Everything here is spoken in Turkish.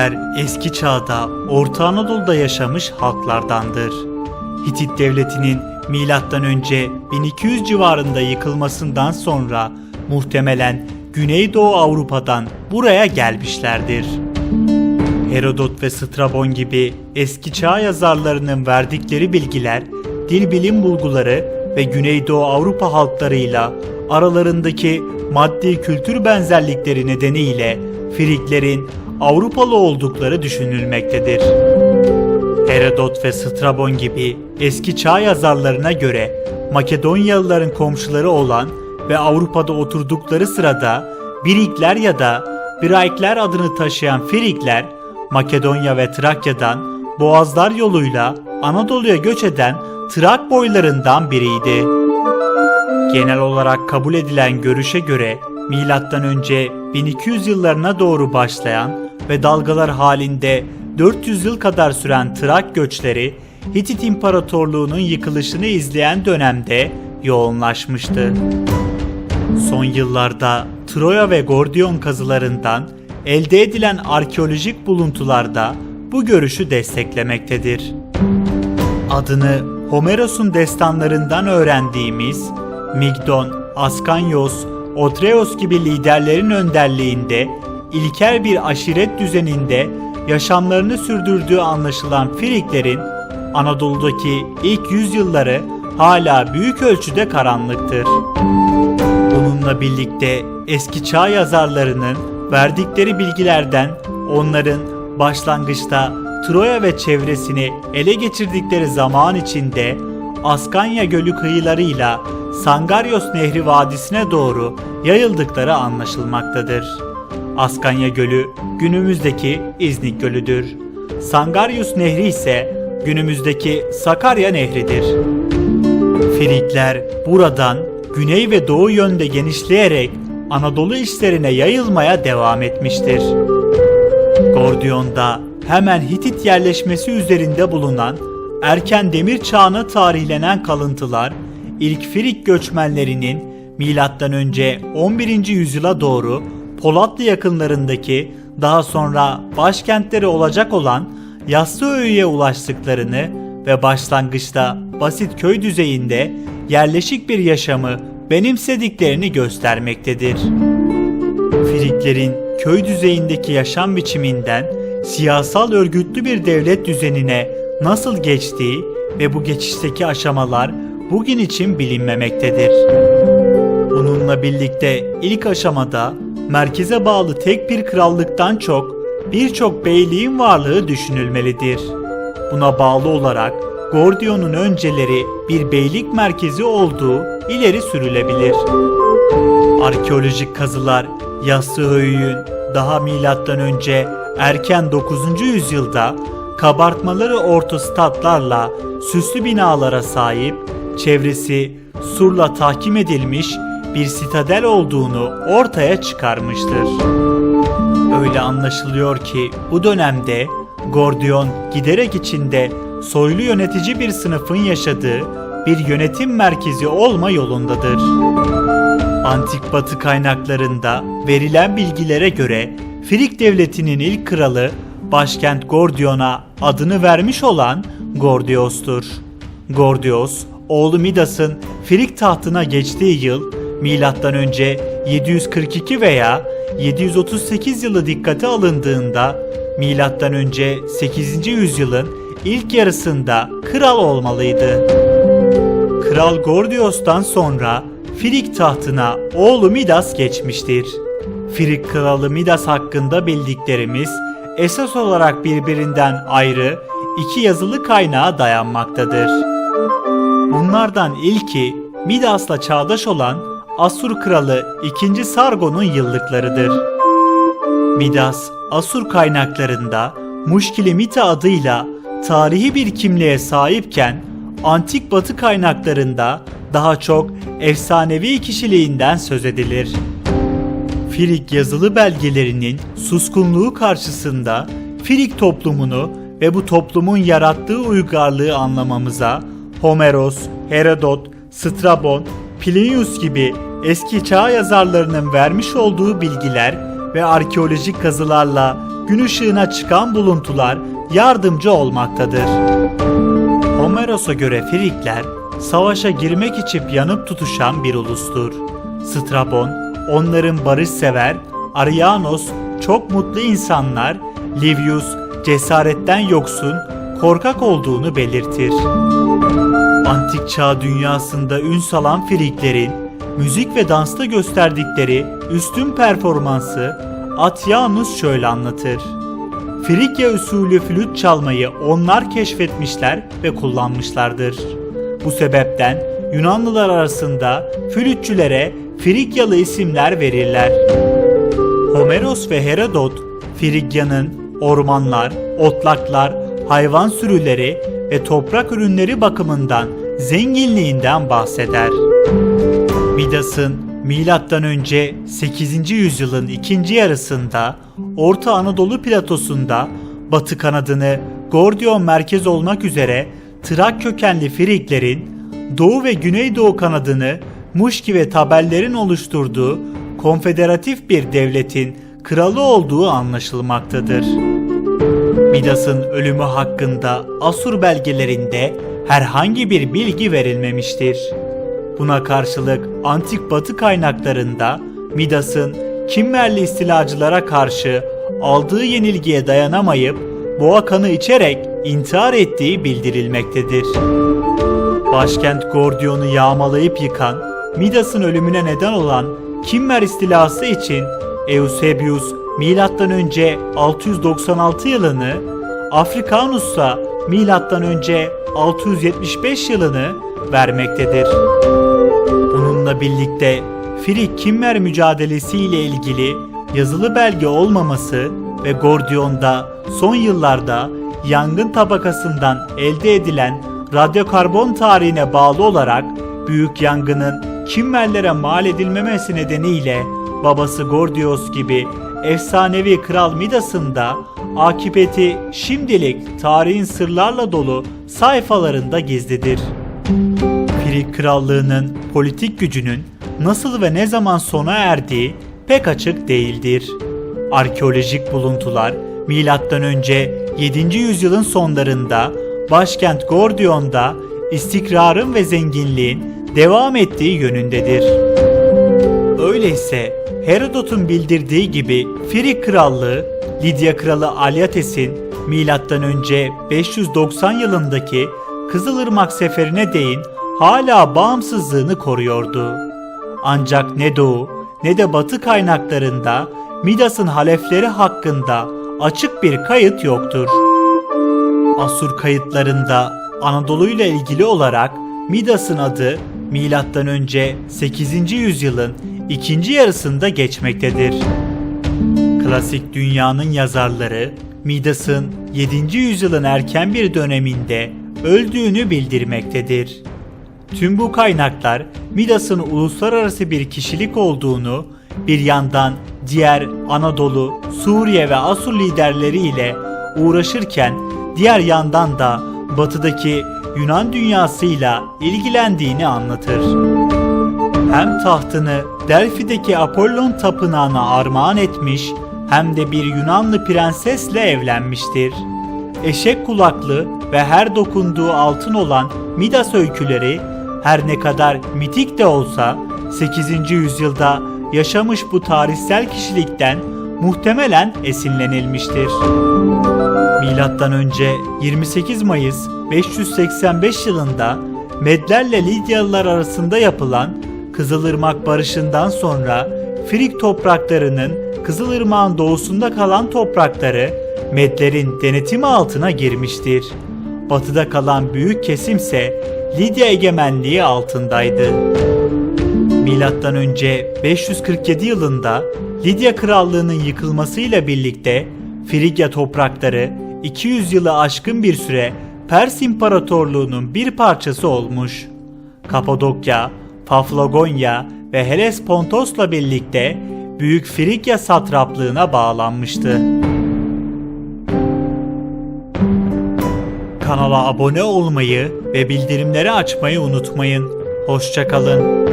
Frikler eski çağda Orta Anadolu'da yaşamış halklardandır. Hitit devletinin önce 1200 civarında yıkılmasından sonra muhtemelen Güneydoğu Avrupa'dan buraya gelmişlerdir. Herodot ve Strabon gibi eski çağ yazarlarının verdikleri bilgiler, dil bilim bulguları ve Güneydoğu Avrupa halklarıyla aralarındaki maddi kültür benzerlikleri nedeniyle Friklerin Avrupalı oldukları düşünülmektedir. Herodot ve Strabon gibi eski çağ yazarlarına göre Makedonyalıların komşuları olan ve Avrupa'da oturdukları sırada Birikler ya da Braikler adını taşıyan Frikler Makedonya ve Trakya'dan Boğazlar yoluyla Anadolu'ya göç eden Trak boylarından biriydi. Genel olarak kabul edilen görüşe göre önce 1200 yıllarına doğru başlayan ve dalgalar halinde 400 yıl kadar süren Trak göçleri Hitit İmparatorluğu'nun yıkılışını izleyen dönemde yoğunlaşmıştı. Son yıllarda Troya ve Gordion kazılarından elde edilen arkeolojik buluntularda bu görüşü desteklemektedir. Adını Homeros'un destanlarından öğrendiğimiz Migdon, Askanyos, Otreos gibi liderlerin önderliğinde ilkel bir aşiret düzeninde yaşamlarını sürdürdüğü anlaşılan Friklerin Anadolu'daki ilk yüzyılları hala büyük ölçüde karanlıktır. Bununla birlikte eski çağ yazarlarının verdikleri bilgilerden onların başlangıçta Troya ve çevresini ele geçirdikleri zaman içinde Askanya Gölü kıyılarıyla Sangaryos Nehri vadisine doğru yayıldıkları anlaşılmaktadır. Askanya Gölü günümüzdeki İznik Gölü'dür. Sangaryos Nehri ise günümüzdeki Sakarya Nehri'dir. Frikler buradan güney ve doğu yönde genişleyerek Anadolu işlerine yayılmaya devam etmiştir. Gordion'da hemen Hitit yerleşmesi üzerinde bulunan erken demir çağına tarihlenen kalıntılar ilk Frig göçmenlerinin milattan önce 11. yüzyıla doğru Polatlı yakınlarındaki daha sonra başkentleri olacak olan Yassıöy'e ulaştıklarını ve başlangıçta basit köy düzeyinde yerleşik bir yaşamı benimsediklerini göstermektedir. Friklerin köy düzeyindeki yaşam biçiminden siyasal örgütlü bir devlet düzenine nasıl geçtiği ve bu geçişteki aşamalar bugün için bilinmemektedir. Bununla birlikte ilk aşamada merkeze bağlı tek bir krallıktan çok birçok beyliğin varlığı düşünülmelidir. Buna bağlı olarak Gordion'un önceleri bir beylik merkezi olduğu ileri sürülebilir. Arkeolojik kazılar Yassıhöyük'ün daha milattan önce erken 9. yüzyılda kabartmaları ortostatlarla süslü binalara sahip, çevresi surla tahkim edilmiş bir sitadel olduğunu ortaya çıkarmıştır. Öyle anlaşılıyor ki bu dönemde Gordion giderek içinde soylu yönetici bir sınıfın yaşadığı bir yönetim merkezi olma yolundadır. Antik Batı kaynaklarında verilen bilgilere göre Frig devletinin ilk kralı başkent Gordion'a adını vermiş olan Gordios'tur. Gordios, oğlu Midas'ın Frig tahtına geçtiği yıl milattan önce 742 veya 738 yılı dikkate alındığında milattan önce 8. yüzyılın ilk yarısında kral olmalıydı. Kral Gordios'tan sonra Frig tahtına oğlu Midas geçmiştir. Frig kralı Midas hakkında bildiklerimiz esas olarak birbirinden ayrı iki yazılı kaynağa dayanmaktadır. Bunlardan ilki Midas'la çağdaş olan Asur kralı 2. Sargon'un yıllıklarıdır. Midas, Asur kaynaklarında Muşkili Mita adıyla tarihi bir kimliğe sahipken antik batı kaynaklarında daha çok efsanevi kişiliğinden söz edilir. Frig yazılı belgelerinin suskunluğu karşısında Frig toplumunu ve bu toplumun yarattığı uygarlığı anlamamıza Homeros, Herodot, Strabon, Plinius gibi eski çağ yazarlarının vermiş olduğu bilgiler ve arkeolojik kazılarla gün ışığına çıkan buluntular yardımcı olmaktadır. Homeros'a göre Frikler, savaşa girmek için yanıp tutuşan bir ulustur. Strabon, onların barışsever, Arianos, çok mutlu insanlar, Livius, cesaretten yoksun, korkak olduğunu belirtir. Antik çağ dünyasında ün salan Friklerin, müzik ve dansta gösterdikleri üstün performansı Atianus şöyle anlatır. Frikya usulü flüt çalmayı onlar keşfetmişler ve kullanmışlardır. Bu sebepten Yunanlılar arasında flütçülere Frikyalı isimler verirler. Homeros ve Herodot, Frigya'nın ormanlar, otlaklar, hayvan sürüleri ve toprak ürünleri bakımından zenginliğinden bahseder. Midas'ın milattan önce 8. yüzyılın ikinci yarısında Orta Anadolu platosunda batı kanadını Gordion merkez olmak üzere Trak kökenli Friklerin doğu ve güneydoğu kanadını Muşki ve Tabellerin oluşturduğu konfederatif bir devletin kralı olduğu anlaşılmaktadır. Midas'ın ölümü hakkında Asur belgelerinde herhangi bir bilgi verilmemiştir. Buna karşılık antik batı kaynaklarında Midas'ın Kimmerli istilacılara karşı aldığı yenilgiye dayanamayıp boğa kanı içerek intihar ettiği bildirilmektedir. Başkent Gordion'u yağmalayıp yıkan, Midas'ın ölümüne neden olan Kimmer istilası için Eusebius milattan önce 696 yılını, Africanus'a milattan önce 675 yılını vermektedir. Bununla birlikte Frig Kimmer mücadelesi ile ilgili yazılı belge olmaması ve Gordion'da son yıllarda yangın tabakasından elde edilen radyokarbon tarihine bağlı olarak büyük yangının Kimmerlere mal edilmemesi nedeniyle babası Gordios gibi efsanevi Kral Midas'ın da akıbeti şimdilik tarihin sırlarla dolu sayfalarında gizlidir. Frig Krallığı'nın politik gücünün nasıl ve ne zaman sona erdiği pek açık değildir. Arkeolojik buluntular önce 7. yüzyılın sonlarında başkent Gordion'da istikrarın ve zenginliğin devam ettiği yönündedir. Öyleyse Herodot'un bildirdiği gibi Frig Krallığı Lidya Kralı Alyates'in önce 590 yılındaki Kızılırmak seferine değin hala bağımsızlığını koruyordu. Ancak ne doğu ne de batı kaynaklarında Midas'ın halefleri hakkında açık bir kayıt yoktur. Asur kayıtlarında Anadolu ile ilgili olarak Midas'ın adı milattan önce 8. yüzyılın ikinci yarısında geçmektedir. Klasik dünyanın yazarları Midas'ın 7. yüzyılın erken bir döneminde öldüğünü bildirmektedir. Tüm bu kaynaklar Midas'ın uluslararası bir kişilik olduğunu, bir yandan diğer Anadolu, Suriye ve Asur liderleriyle uğraşırken diğer yandan da batıdaki Yunan dünyasıyla ilgilendiğini anlatır. Hem tahtını Delfi'deki Apollon tapınağına armağan etmiş hem de bir Yunanlı prensesle evlenmiştir. Eşek kulaklı ve her dokunduğu altın olan Midas öyküleri her ne kadar mitik de olsa 8. yüzyılda yaşamış bu tarihsel kişilikten muhtemelen esinlenilmiştir. Milattan önce 28 Mayıs 585 yılında Medlerle Lidyalılar arasında yapılan Kızılırmak Barışı'ndan sonra Frig topraklarının Kızılırmak'ın doğusunda kalan toprakları Medlerin denetimi altına girmiştir. Batıda kalan büyük kesimse Lidya egemenliği altındaydı. Milattan önce 547 yılında Lidya krallığının yıkılmasıyla birlikte Frigya toprakları 200 yılı aşkın bir süre Pers İmparatorluğu'nun bir parçası olmuş. Kapadokya, Paflagonya ve Helespontos'la birlikte Büyük Frigya satraplığına bağlanmıştı. Kanala abone olmayı ve bildirimleri açmayı unutmayın. Hoşçakalın.